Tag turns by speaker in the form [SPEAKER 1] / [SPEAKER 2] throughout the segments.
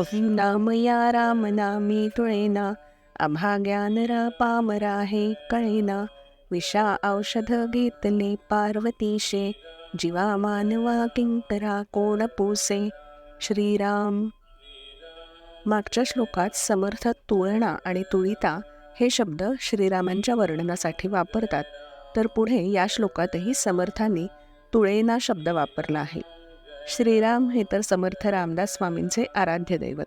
[SPEAKER 1] बहुनामया रामनामी तुळेना. अभाग्यानरा पामरा हे कळेना. विषा औषध घेतले पार्वतीशे. जीवा मानवा किंकरा कोण पोसे. श्रीराम. मागच्या श्लोकात समर्थ तुळणा आणि तुळिता हे शब्द श्रीरामांच्या वर्णनासाठी वापरतात. तर पुढे या श्लोकातही समर्थांनी तुळेना शब्द वापरला आहे. श्रीराम हे तर समर्थ रामदास स्वामींचे आराध्य दैवत.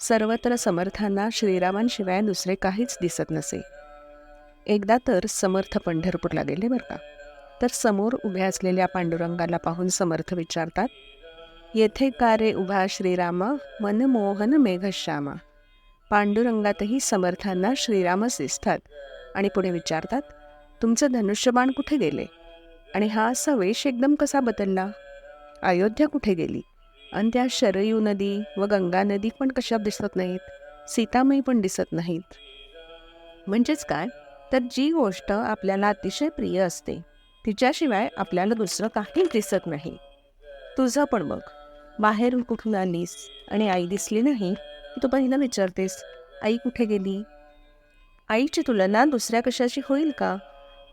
[SPEAKER 1] सर्वत्र समर्थांना श्रीरामांशिवाय दुसरे काहीच दिसत नसे. एकदा तर समर्थ पंढरपूरला गेले बरं का? तर समोर उभ्या असलेल्या पांडुरंगाला पाहून समर्थ विचारतात येथे का रे उभा श्रीरामा? मनमोहन मेघश्यामा पांडुरंगातही समर्थांना श्रीरामच दिसतात आणि पुढे विचारतात तुमचं धनुष्यबाण कुठे गेले? आणि हा असा वेश एकदम कसा बदलला? अयोध्या कुठे गेली? आणि त्या शरयू नदी व गंगा नदी पण कशा दिसत नाहीत? सीतामयी पण दिसत नाहीत. म्हणजेच काय? तर जी गोष्ट आपल्याला अतिशय प्रिय असते तिच्याशिवाय आपल्याला दुसरं काहीच दिसत नाही. तुझं पण बघ. बाहेरून कुठून आलीस आणि आई दिसली नाही तू पहिलं विचारतेस आई कुठे गेली? आईची तुलना दुसऱ्या कशाची होईल का?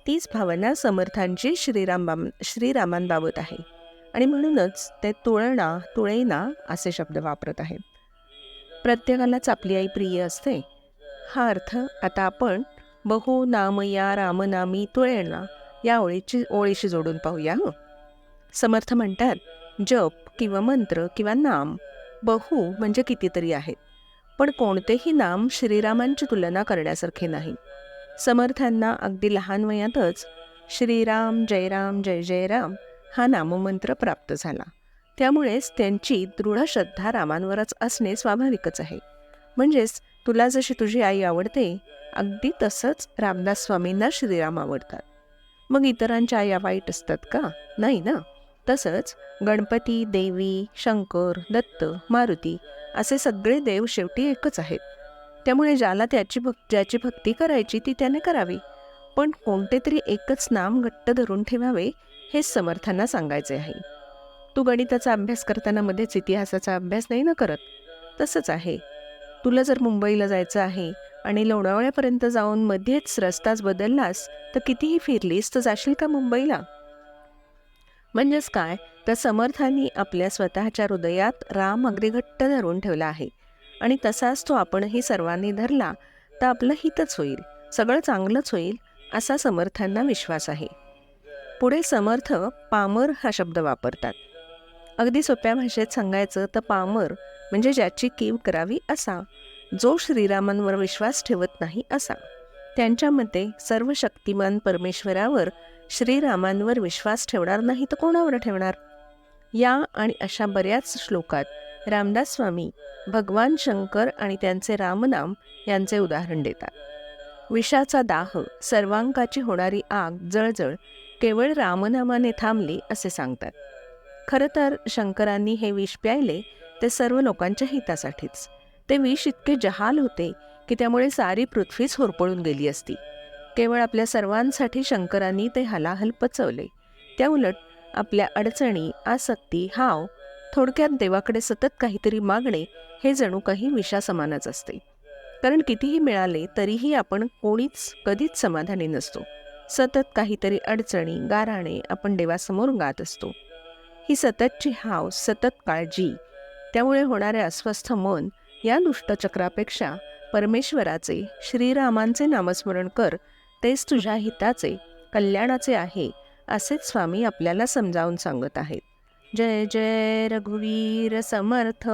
[SPEAKER 1] तीच भावना समर्थांची श्रीराम श्रीरामांबाबत आहे. आणि म्हणूनच ते तुळणा तुळेना असे शब्द वापरत आहेत. प्रत्येकालाच आपली आई प्रिय असते. हा अर्थ आता आपण बहु नामया रामनामी तुळेना या ओळीची ओळीशी जोडून पाहूया हं. समर्थ म्हणतात जप किंवा मंत्र किंवा नाम बहु म्हणजे कितीतरी आहेत. पण कोणतेही नाम श्रीरामांची तुलना करण्यासारखे नाही. समर्थांना अगदी लहान वयातच श्रीराम जयराम जय जयराम हा नाममंत्र प्राप्त झाला. त्यामुळेच त्यांची दृढ श्रद्धा रामांवरच असणे स्वाभाविकच आहे. म्हणजेच तुला जशी तुझी आई आवडते अगदी तसंच रामदास स्वामींना श्रीराम आवडतात. मग इतरांच्या आया वाईट असतात का? नाही ना? तसंच गणपती देवी शंकर दत्त मारुती असे सगळे देव शेवटी एकच आहेत. त्यामुळे ज्याला त्याची भक् ज्याची भक्ती करायची ती त्याने करावी. पण कोणते तरी एकच नाम घट्ट धरून ठेवावे हेच समर्थांना सांगायचे आहे. तू गणिताचा अभ्यास करताना मध्येच इतिहासाचा अभ्यास नाही ना करत? तसंच आहे. तुला जर मुंबईला जायचं आहे आणि लोणावळ्यापर्यंत जाऊन मध्येच रस्ताच बदललास तर कितीही फिरलीस तर जाशील का मुंबईला? म्हणजेच काय? तर समर्थांनी आपल्या स्वतःच्या हृदयात राम अगदी घट्ट धरून ठेवला आहे. आणि तसाच तो आपणही सर्वांनी धरला तर आपलं हितच होईल. सगळं चांगलंच होईल. असा समर्थांना विश्वास आहे. पुढे समर्थ पामर हा शब्द वापरतात. अगदी सोप्या भाषेत सांगायचं तर पामर म्हणजे ज्याची कीव करावी असा जो श्रीरामांवर विश्वास ठेवत नाही असा. त्यांच्या मते सर्व शक्तिमान परमेश्वरावर श्रीरामांवर विश्वास ठेवणार नाही तर कोणावर ठेवणार? या आणि अशा बऱ्याच श्लोकात रामदास स्वामी भगवान शंकर आणि त्यांचे रामनाम यांचे उदाहरण देतात. विषाचा दाह सर्वांकाची होणारी आग जळजळ केवळ रामनामाने थांबली असे सांगतात. खरं तर शंकरांनी हे विष प्यायले ते सर्व लोकांच्या हितासाठीच. ते विष इतके जहाल होते की त्यामुळे सारी पृथ्वीच होरपळून गेली असती. केवळ आपल्या सर्वांसाठी शंकरांनी ते हलाहल पचवले. त्याउलट आपल्या अडचणी आसक्ती हाव थोडक्यात देवाकडे सतत काहीतरी मागणे हे जणू काही विषासमानच असते. कारण कितीही मिळाले तरीही आपण कोणीच कधीच समाधानी नसतो. सतत काहीतरी अडचणी गाराणे आपण देवासमोर गात असतो. ही सततची हाव सतत काळजी त्यामुळे होणारे अस्वस्थ मन या दुष्टचक्रापेक्षा परमेश्वराचे श्रीरामांचे नामस्मरण कर तेच तुझ्या हिताचे कल्याणाचे आहे असेच स्वामी आपल्याला समजावून सांगत आहेत. जय जय रघुवीर समर्थ.